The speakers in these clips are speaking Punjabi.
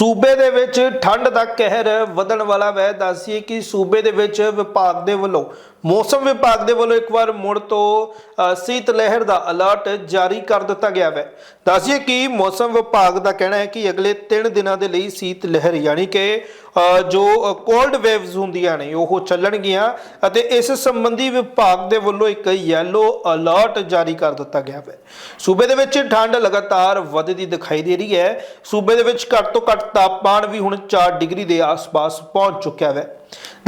ਸੂਬੇ ਦੇ ਵਿੱਚ ਠੰਡ ਦਾ ਕਹਿਰ ਵਧਣ ਵਾਲਾ ਵੈ ਦੱਸੀਏ ਕਿ ਸੂਬੇ ਦੇ ਵਿੱਚ ਵਿਭਾਗ ਦੇ ਵੱਲੋਂ ਮੌਸਮ ਵਿਭਾਗ ਦੇ ਵੱਲੋਂ ਇੱਕ ਵਾਰ ਮੁੜ ਤੋਂ ਸੀਤ ਲਹਿਰ ਦਾ ਅਲਰਟ ਜਾਰੀ ਕਰ ਦਿੱਤਾ ਗਿਆ ਹੈ। ਦੱਸੀਏ ਕਿ ਮੌਸਮ ਵਿਭਾਗ ਦਾ ਕਹਿਣਾ ਹੈ ਕਿ ਅਗਲੇ 3 ਦਿਨਾਂ ਦੇ ਲਈ ਸੀਤ ਲਹਿਰ ਯਾਨੀ ਕਿ ਜੋ ਕੋਲਡ ਵੇਵਸ ਹੁੰਦੀਆਂ ਨੇ, ਉਹ ਚੱਲਣਗੀਆਂ ਅਤੇ ਇਸ ਸੰਬੰਧੀ ਵਿਭਾਗ ਦੇ ਵੱਲੋਂ ਇੱਕ ਯੈਲੋ ਅਲਰਟ ਜਾਰੀ ਕਰ ਦਿੱਤਾ ਗਿਆ ਹੈ। ਸੂਬੇ ਦੇ ਵਿੱਚ ਠੰਡ ਲਗਾਤਾਰ ਵਧਦੀ ਦਿਖਾਈ ਦੇ ਰਹੀ ਹੈ। ਸੂਬੇ ਦੇ ਵਿੱਚ ਘੱਟ ਤੋਂ ਘੱਟ ਤਾਪਮਾਨ ਵੀ ਹੁਣ 4 ਡਿਗਰੀ ਦੇ ਆਸ-ਪਾਸ ਪਹੁੰਚ ਚੁੱਕਿਆ ਹੈ।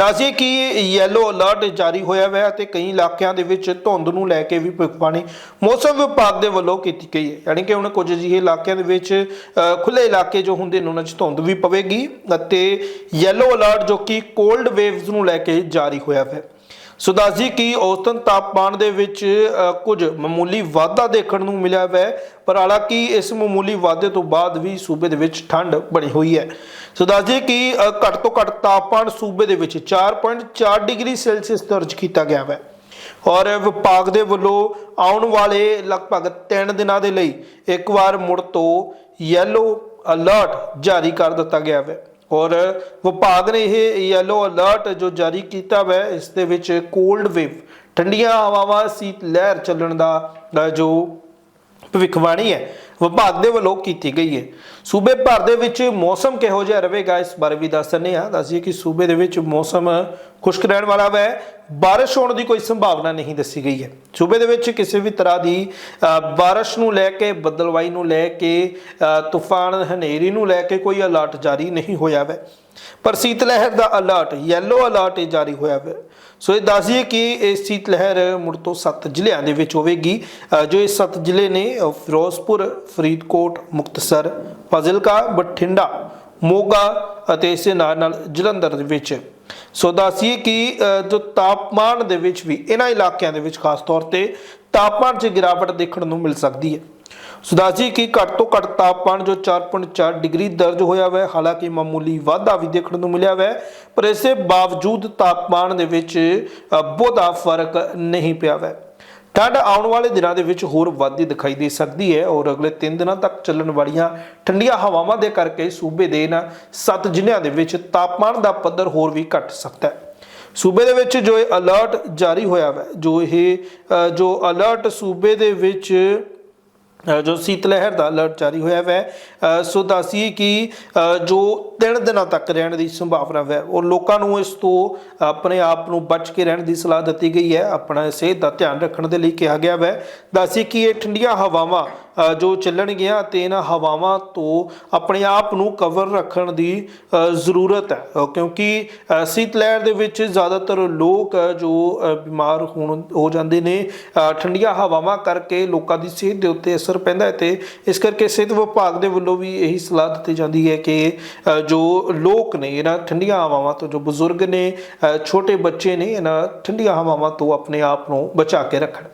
ਦੱਸੀਏ ਕਿ ਯੈਲੋ ਅਲਰਟ ਜਾਰੀ ਹੋਇਆ ਹੈ ਅਤੇ ਕਈ ਇਲਾਕਿਆਂ ਦੇ ਵਿੱਚ ਧੁੰਦ ਨੂੰ ਲੈ ਕੇ ਵੀ ਭਵਿੱਖਬਾਣੀ ਮੌਸਮ ਵਿਭਾਗ ਦੇ ਵੱਲੋਂ ਕੀਤੀ ਗਈ ਹੈ। ਯਾਨੀ ਕਿ ਹੁਣ ਕੁਝ ਅਜਿਹੇ ਇਲਾਕਿਆਂ ਦੇ ਵਿੱਚ ਅ, ਖੁੱਲੇ ਇਲਾਕੇ ਜੋ ਹੁੰਦੇ ਨੇ ਉਹਨਾਂ 'ਚ ਧੁੰਦ ਵੀ ਪਵੇਗੀ ਅਤੇ ਯੈਲੋ ਅਲਰਟ ਜੋ ਕਿ ਕੋਲਡ ਵੇਵਸ ਨੂੰ ਲੈ ਕੇ ਜਾਰੀ ਹੋਇਆ ਹੈ ਸੋ ਦੱਸਦੀ ਕਿ ਔਸਤਨ ਤਾਪਮਾਨ ਦੇ ਵਿੱਚ ਕੁਝ ਮਾਮੂਲੀ ਵਾਧਾ ਦੇਖਣ ਨੂੰ ਮਿਲਿਆ ਹੈ ਪਰ ਹਾਲਾਂਕਿ ਇਸ ਮਾਮੂਲੀ ਵਾਧੇ ਤੋਂ ਬਾਅਦ ਵੀ ਸੂਬੇ ਦੇ ਵਿੱਚ ਠੰਡ ਬਣੀ ਹੋਈ ਹੈ। ਸੋ ਦੱਸਦੀ ਕਿ ਘੱਟ ਤੋਂ ਘੱਟ ਤਾਪਮਾਨ ਸੂਬੇ ਦੇ ਵਿੱਚ 4.4 ਡਿਗਰੀ ਸੈਲਸੀਅਸ ਦਰਜ ਕੀਤਾ ਗਿਆ ਹੈ ਔਰ ਵਿਭਾਗ ਦੇ ਵੱਲੋਂ ਆਉਣ ਵਾਲੇ ਲਗਭਗ 3 ਦਿਨਾਂ ਦੇ ਲਈ ਇੱਕ ਵਾਰ ਮੁੜ ਤੋਂ ਯੈਲੋ ਅਲਰਟ ਜਾਰੀ ਕਰ ਦਿੱਤਾ ਗਿਆ ਹੈ ਔਰ ਵਿਭਾਗ ਨੇ ਇਹ ਯੈਲੋ ਅਲਰਟ ਜੋ ਜਾਰੀ ਕੀਤਾ ਹੈ ਇਸ ਦੇ ਵਿੱਚ ਕੋਲਡ ਵੇਵ ਠੰਡੀਆਂ ਹਵਾਵਾਂ ਸੀਤ ਲਹਿਰ ਚੱਲਣ ਦਾ ਜੋ ਭਵਿੱਖਬਾਣੀ ਹੈ, ਵਿਭਾਗ ਦੇ ਵੱਲੋਂ ਕੀਤੀ ਗਈ ਹੈ। ਸੂਬੇ ਭਰ ਦੇ ਵਿੱਚ ਮੌਸਮ ਕਿਹੋ ਜਿਹਾ ਰਹੇਗਾ, ਇਸ ਬਾਰੇ ਵੀ ਦੱਸ ਦਿੰਦੇ ਹਾਂ। ਦੱਸੀਏ ਕਿ ਸੂਬੇ ਦੇ ਵਿੱਚ ਮੌਸਮ ਖੁਸ਼ਕ ਰਹਿਣ ਵਾਲਾ ਹੈ ਬਾਰਿਸ਼ ਹੋਣ ਦੀ ਕੋਈ ਸੰਭਾਵਨਾ ਨਹੀਂ ਦੱਸੀ ਗਈ ਹੈ। ਸੂਬੇ ਦੇ ਵਿੱਚ ਕਿਸੇ ਵੀ ਤਰ੍ਹਾਂ ਦੀ ਅ, ਬਾਰਿਸ਼ ਨੂੰ ਲੈ ਕੇ ਬੱਦਲਵਾਈ ਨੂੰ ਲੈ ਕੇ ਤੂਫਾਨ ਹਨੇਰੀ ਨੂੰ ਲੈ ਕੇ ਕੋਈ ਅਲਰਟ ਜਾਰੀ ਨਹੀਂ ਹੋਇਆ ਹੈ ਪਰ ਸੀਤ ਲਹਿਰ ਦਾ ਅਲਰਟ ਯੈਲੋ ਅਲਰਟ ਜਾਰੀ ਹੋਇਆ ਹੈ ਸੋ ਇਹ ਦੱਸੀਏ ਕਿ ਇਹ ਸੀਤ ਲਹਿਰ ਮੁੜ ਤੋਂ 7 ਜ਼ਿਲ੍ਹਿਆਂ ਦੇ ਵਿੱਚ ਹੋਵੇਗੀ। ਜੋ ਇਹ 7 ਜ਼ਿਲ੍ਹੇ ਨੇ ਫਿਰੋਜ਼ਪੁਰ ਫਰੀਦਕੋਟ ਮੁਕਤਸਰ ਫਾਜ਼ਿਲਕਾ ਬਠਿੰਡਾ ਮੋਗਾ ਅਤੇ ਇਸੇ ਨਾਲ ਨਾਲ ਜਲੰਧਰ ਦੇ ਵਿੱਚ। ਸੋ ਦੱਸੀਏ ਕਿ ਜੋ ਤਾਪਮਾਨ ਦੇ ਵਿੱਚ ਵੀ, ਇਹਨਾਂ ਇਲਾਕਿਆਂ ਦੇ ਵਿੱਚ ਖਾਸ ਤੌਰ ਤੇ ਤਾਪਮਾਨ 'ਚ ਗਿਰਾਵਟ ਦੇਖਣ ਨੂੰ ਮਿਲ ਸਕਦੀ ਹੈ। ਸੋ ਦੱਸੀਏ ਕਿ ਘੱਟ ਤੋਂ ਘੱਟ ਤਾਪਮਾਨ ਜੋ 4.4 ਡਿਗਰੀ ਦਰਜ ਹੋਇਆ ਹੈ ਹਾਲਾਂਕਿ ਮਾਮੂਲੀ ਵਾਧਾ ਵੀ ਦੇਖਣ ਨੂੰ ਮਿਲਿਆ ਹੈ ਪਰ ਇਸੇ ਬਾਵਜੂਦ ਤਾਪਮਾਨ ਦੇ ਵਿੱਚ ਬਹੁਤਾ ਫ਼ਰਕ ਨਹੀਂ ਪਿਆ ਹੈ ਠੰਡ ਆਉਣ ਵਾਲੇ ਦਿਨਾਂ ਦੇ ਵਿੱਚ ਹੋਰ ਵੱਧਦੀ ਦਿਖਾਈ ਦੇ ਸਕਦੀ ਹੈ ਔਰ ਅਗਲੇ 3 ਦਿਨਾਂ ਤੱਕ ਚੱਲਣ ਵਾਲੀਆਂ ਠੰਡੀਆਂ ਹਵਾਵਾਂ ਦੇ ਕਰਕੇ ਸੂਬੇ ਦੇ ਇਹਨਾਂ 7 ਜ਼ਿਲ੍ਹਿਆਂ ਦੇ ਵਿੱਚ ਤਾਪਮਾਨ ਦਾ ਪੱਧਰ ਹੋਰ ਵੀ ਘਟ ਸਕਦਾ ਹੈ। ਸੂਬੇ ਦੇ ਵਿੱਚ ਜੋ ਇਹ ਅਲਰਟ ਜਾਰੀ ਹੋਇਆ ਹੈ ਜੋ ਇਹ ਜੋ ਅਲਰਟ ਸੂਬੇ ਦੇ ਵਿੱਚ ਜੋ ਸੀਤ ਲਹਿਰ ਦਾ ਅਲਰਟ ਜਾਰੀ ਹੋਇਆ ਹੈ ਸੋ ਦੱਸੀਏ ਕਿ ਅ, ਜੋ 3 ਦਿਨਾਂ ਤੱਕ ਰਹਿਣ ਦੀ ਸੰਭਾਵਨਾ ਹੈ ਔਰ ਲੋਕਾਂ ਨੂੰ ਇਸ ਤੋਂ ਆਪਣੇ ਆਪ ਨੂੰ ਬਚ ਕੇ ਰਹਿਣ ਦੀ ਸਲਾਹ ਦਿੱਤੀ ਗਈ ਹੈ। ਆਪਣਾ ਸਿਹਤ ਦਾ ਧਿਆਨ ਰੱਖਣ ਦੇ ਲਈ ਕਿਹਾ ਗਿਆ ਹੈ ਦੱਸੀ ਕਿ ਇਹ ਠੰਡੀਆਂ ਹਵਾਵਾਂ ਜੋ ਚੱਲਣਗੀਆਂ ਅਤੇ ਇਹਨਾਂ ਹਵਾਵਾਂ ਤੋਂ ਆਪਣੇ ਆਪ ਨੂੰ ਕਵਰ ਰੱਖਣ ਦੀ ਜ਼ਰੂਰਤ ਹੈ। ਕਿਉਂਕਿ ਸੀਤ ਲਹਿਰ ਦੇ ਵਿੱਚ ਜ਼ਿਆਦਾਤਰ ਲੋਕ ਜੋ ਬਿਮਾਰ ਹੋਣ, ਹੋ ਜਾਂਦੇ ਨੇ ਠੰਡੀਆਂ ਹਵਾਵਾਂ ਕਰਕੇ ਲੋਕਾਂ ਦੀ ਸਿਹਤ ਦੇ ਉੱਤੇ ਅਸਰ ਪੈਂਦਾ ਹੈ ਤੇ ਇਸ ਕਰਕੇ ਸਿਹਤ ਵਿਭਾਗ ਦੇ ਵੱਲੋਂ ਵੀ ਇਹੀ ਸਲਾਹ ਦਿੱਤੀ ਜਾਂਦੀ ਹੈ ਕਿ ਜੋ ਲੋਕ ਨੇ, ਇਹਨਾਂ ਠੰਡੀਆਂ ਹਵਾਵਾਂ ਤੋਂ ਜੋ ਬਜ਼ੁਰਗ ਨੇ ਛੋਟੇ ਬੱਚੇ ਨੇ, ਇਹਨਾਂ ਠੰਡੀਆਂ ਹਵਾਵਾਂ ਤੋਂ ਆਪਣੇ ਆਪ ਨੂੰ ਬਚਾ ਕੇ ਰੱਖਣ।